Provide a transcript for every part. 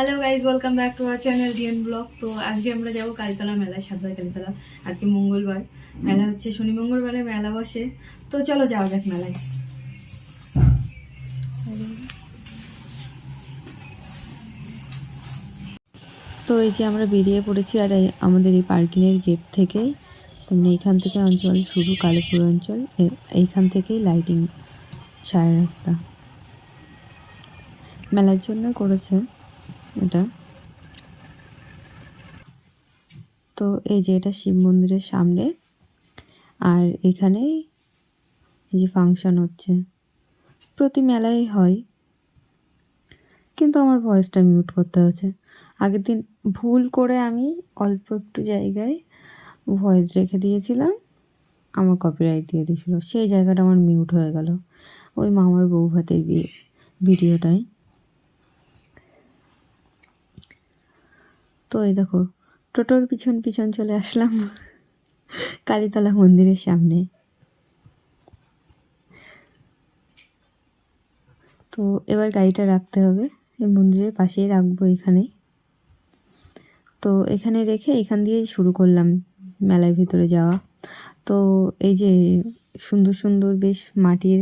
Hello guys welcome back to our channel DN blog তো আজকে আমরা যাব কালীতলা মেলায়, সাতবার কালীতলা। আজকে মঙ্গলবার। মেলা হচ্ছে শনি মঙ্গলবারে, মেলা বসে। তো চলো যাওয়া যাক মেলায়। তো এই যে আমরা বেরিয়ে পড়েছি, আর আমাদের এই পার্কিংয়ের গেট থেকেই তোমরা এইখান থেকে অঞ্চল শুরু, কালীপুর অঞ্চল। এইখান থেকেই লাইটিং সারা রাস্তা। মেলার জন্য করেছে। এটা। তো এই যে এটা শিব মন্দিরের সামনে। আর এখানেই এই যে ফাংশন হচ্ছে। প্রতি মেলায় হয়। কিন্তু আমার ভয়েসটা মিউট করতে হচ্ছে। আগের দিন ভুল করে আমি অল্প একটু জায়গায় ভয়েস রেখে দিয়েছিলাম। আমার কপিরাইট দিয়ে দিয়েছিল। সেই জায়গাটা আমার মিউট হয়ে গেল। ওই মামার বউ ভাতের বিয়ে ভিডিওটায় তো এই দেখো, টোটোর পিছন পিছন চলে আসলাম কালীতলা মন্দিরের সামনে। তো এবার গাড়িটা রাখতে হবে, এই মন্দিরের পাশেই রাখব এখানে। তো এখানে রেখে এখান দিয়েই শুরু করলাম মেলার ভিতরে যাওয়া। তো এই যে সুন্দর সুন্দর বেশ মাটির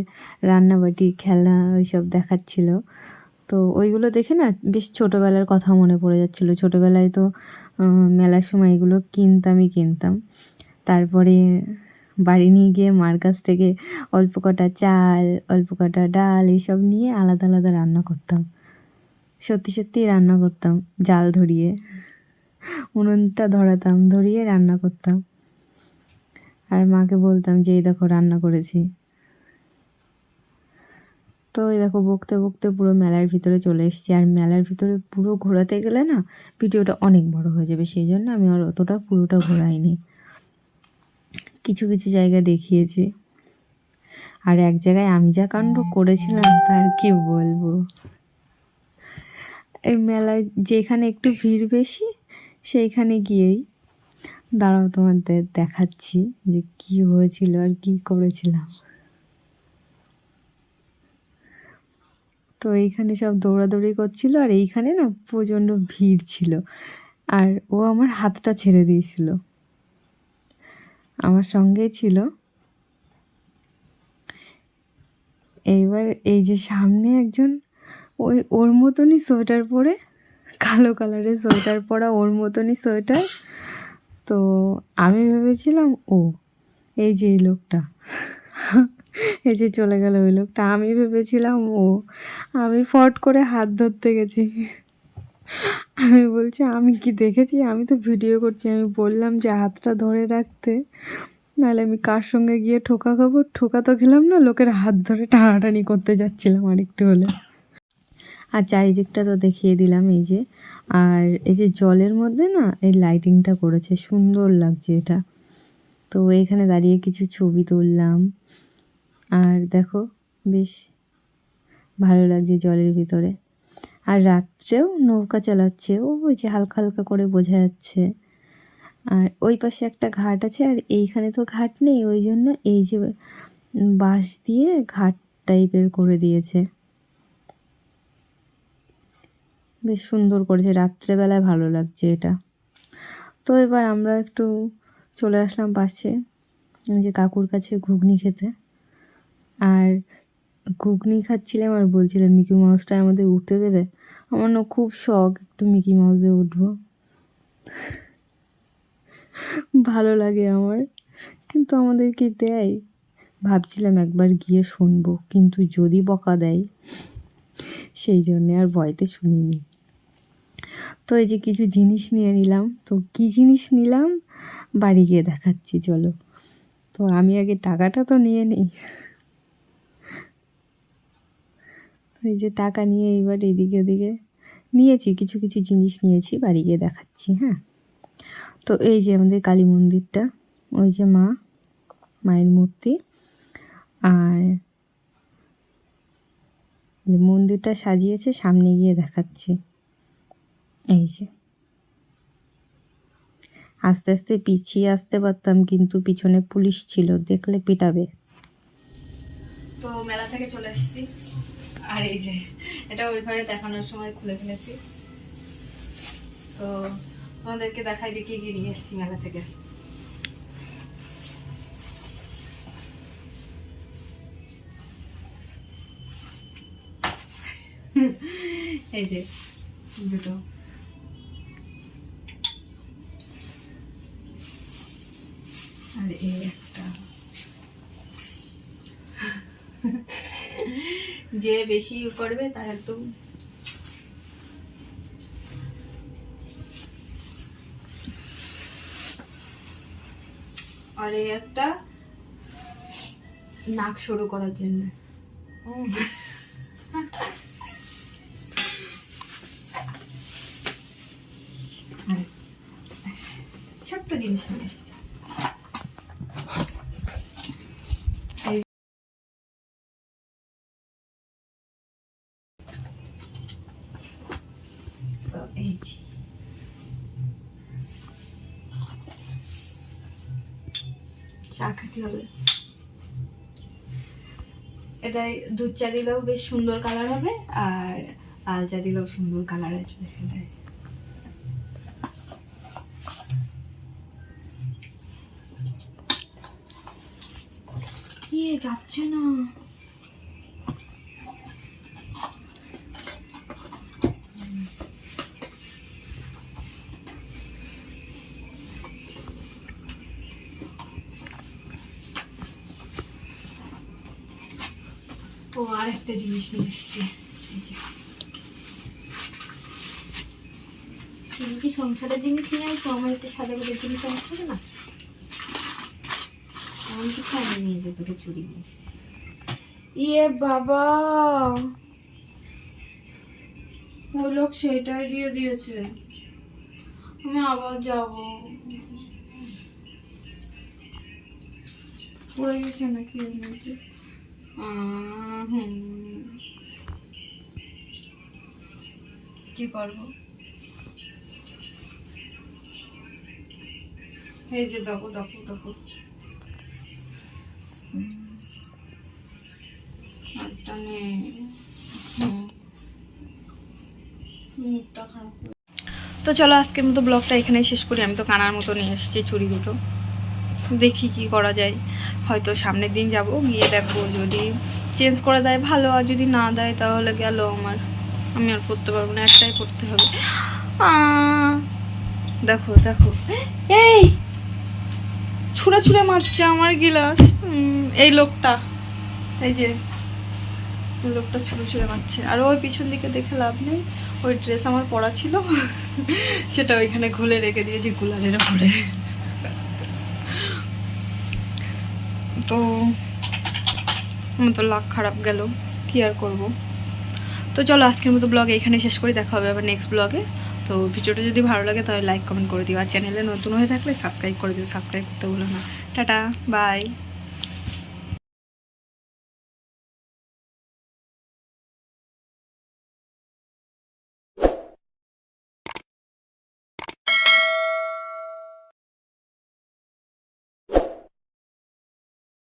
রান্নাবাটি খেলনা ওইসব দেখাচ্ছিল। তো ওইগুলো দেখে না বেশ ছোটোবেলার কথা মনে পড়ে যাচ্ছিল। ছোটোবেলায় তো মেলার সময় এগুলো কিনতামই কিনতাম। তারপরে বাড়ি নিয়ে গিয়ে মার কাছ থেকে অল্প কটা চাল, অল্প কটা ডাল এইসব নিয়ে আলাদা আলাদা রান্না করতাম। সত্যি সত্যি রান্না করতাম, জাল ধরিয়ে। উনুনটা ধরাতাম, ধরিয়ে রান্না করতাম। আর মাকে বলতাম যে, এই দেখো, রান্না করেছি। তো এই দেখো বকতে বকতে পুরো মেলার ভিতরে চলে এসেছি। আর মেলার ভিতরে পুরো ঘোরাতে গেলে না ভিডিওটা অনেক বড় হয়ে যাবে। সেই জন্য আমি আর অতটা পুরোটা ঘোরাইনি। কিছু কিছু জায়গা দেখিয়েছি। আর এক জায়গায় আমি যা কাণ্ড করেছিলাম তার কি বলব? এই মেলায় যেখানে একটু ভিড় বেশি, সেইখানে গিয়েই দাঁড়াও তোমাদের দেখাচ্ছি যে কি হয়েছিল আর কি করেছিলাম। তো এইখানে সব দৌড়াদৌড়ি করছিল আর এইখানে না প্রচণ্ড ভিড় ছিল। আর ও আমার হাতটা ছেড়ে দিয়েছিল। আমার সঙ্গেই ছিল। এইবার এই যে সামনে একজন, ওই ওর মতনই সোয়েটার পরে, কালো কালারের সোয়েটার পরা ওর মতনই সোয়েটার। তো আমি ভেবেছিলাম, ও, এই যে এই লোকটা। এই যে চলে গেল ওই লোকটা। আমি ভেবেছিলাম, ও, আমি ফট করে হাত ধরতে গেছি। আমি বলছি, আমি কি দেখেছি? আমি তো ভিডিও করছি। আমি বললাম যে হাতটা ধরে রাখতে। নাহলে আমি কার সঙ্গে গিয়ে ঠোকা খাব? ঠোকা তো খেলাম না, লোকের হাত ধরে টানাটানি করতে যাচ্ছিলাম আরেকটু হলে। আর চারিদিকটা তো দেখিয়ে দিলাম এই যে। আর এই যে জলের মধ্যে না, এই লাইটিংটা করেছে। সুন্দর লাগছে এটা। তো এখানে দাঁড়িয়ে কিছু ছবি তুললাম। আর দেখো, বেশ ভালো লাগছে জলের ভিতরে। আর রাত্রেও নৌকা চালাচ্ছে, ও ওই যে হালকা হালকা করে বোঝা যাচ্ছে। আর ওই পাশে একটা ঘাট আছে, আর এইখানে তো ঘাট নেই, ওই জন্য এই যে বাঁশ দিয়ে ঘাট টাইপের করে দিয়েছে। বেশ সুন্দর করেছে, রাত্রেবেলায় ভালো লাগছে এটা। তো এবার আমরা একটু চলে আসলাম পাশে যে কাকুর কাছে ঘুগনি খেতে। আর ঘুগনি খাচ্ছিলাম আর বলছিলাম মিকি মাউসটা আমাদের উঠতে দেবে। আমার না খুব শখ একটু মিকি মাউসে উঠবো। ভালো লাগে আমার, কিন্তু আমাদের কি দেয়। ভাবছিলাম একবার গিয়ে শুনব, কিন্তু যদি বকা দেয়, সেই জন্যে আর ভয়তে শুনিনি। তো এই যে কিছু জিনিস নিয়ে নিলাম, তো কী জিনিস নিলাম? বাড়ি গিয়ে দেখাচ্ছি, চলো। তো আমি আগে টাকাটা তো নিয়ে নিই তো এই যে টাকা নিয়ে এইবার এদিকে ওদিকে নিয়েছি, কিছু কিছু জিনিস নিয়েছি, বাড়ি গিয়ে দেখাচ্ছি হ্যাঁ। তো এই যে আমাদের কালী মন্দিরটা, ওই যে মা, মায়ের মূর্তি আর যে মন্দিরটা সাজিয়েছে, সামনে গিয়ে দেখাচ্ছি। এই যে। আস্তে আস্তে পিছিয়ে আসতে পারতাম, কিন্তু পিছনে পুলিশ ছিল, দেখলে পিটাবে। তো মেলা থেকে চলে এসেছি আর এই যে, এটা ওই ঘরে দেখানোর সময় খুলে ফেলেছি। তো তোমাদেরকে দেখাই যে কি কি নিয়ে এসছি মেলা থেকে। এই যে, দুটো। আর এই একটা। যে বেশি করবে তার একদম আর এই একটা নাক সরু করার জন্য। ছোট্ট জিনিস নিয়ে এসছি। চা হবে। এটাই দুধ চা দিলেও বেশ সুন্দর কালার হবে আর লাল চা দিলেও সুন্দর কালার আসবে এটাই। যাচ্ছে না। ও আর একটা জিনিস নিয়ে এসছি। তুমি কি সংসারের জিনিস নিয়ে আসব? আমার একটু সাদা করে জিনিস হবে না? আমি কিছু আনি নিয়ে যে তোকে চুরি নিয়ে এসছি। ইয়ে বাবা! ওই লোক সেটাই দিয়ে দিয়েছে। আমি আবার যাব। পড়ে গেছে নাকি হুম। কি করব? এই যে দেখো দেখো দেখো। নেই। মুখটা খারাপ তো চলো আজকের মতো ব্লগটা এখানে শেষ করি। আমি তো কানার মতো নিয়ে এসেছি চুড়ি দুটো। দেখি কি করা যায়। হয়তো সামনের দিন যাব, গিয়ে দেখব যদি চেঞ্জ করে দেয় ভালো, আর যদি না দেয় তাহলে গেল আমার। আমি আর পড়তে পারব না, একটাই পড়তে হবে। দেখো দেখো। এই! ছুঁড়ে ছুঁড়ে মারছে আমার গিলাস। এই লোকটা। এই যে লোকটা ছুঁড়ে ছুঁড়ে মারছে। আর ওই পিছন দিকে দেখে লাভ নেই। ওই ড্রেস আমার পরা ছিল। সেটা ওইখানে খুলে রেখে দিয়েছি, কুলারের উপরে। তো আমার তো লাক খারাপ গেল, কি আর করব? তো চলো আজকের মতো ব্লগ এখানে শেষ করে, দেখা হবে আবার নেক্সট ব্লগে তো ভিডিওটা যদি ভালো লাগে তাহলে লাইক কমেন্ট করে দিও। আর চ্যানেলে নতুন হয়ে থাকলে সাবস্ক্রাইব করে দিও। সাবস্ক্রাইব করতে ভুলো না। Tata bye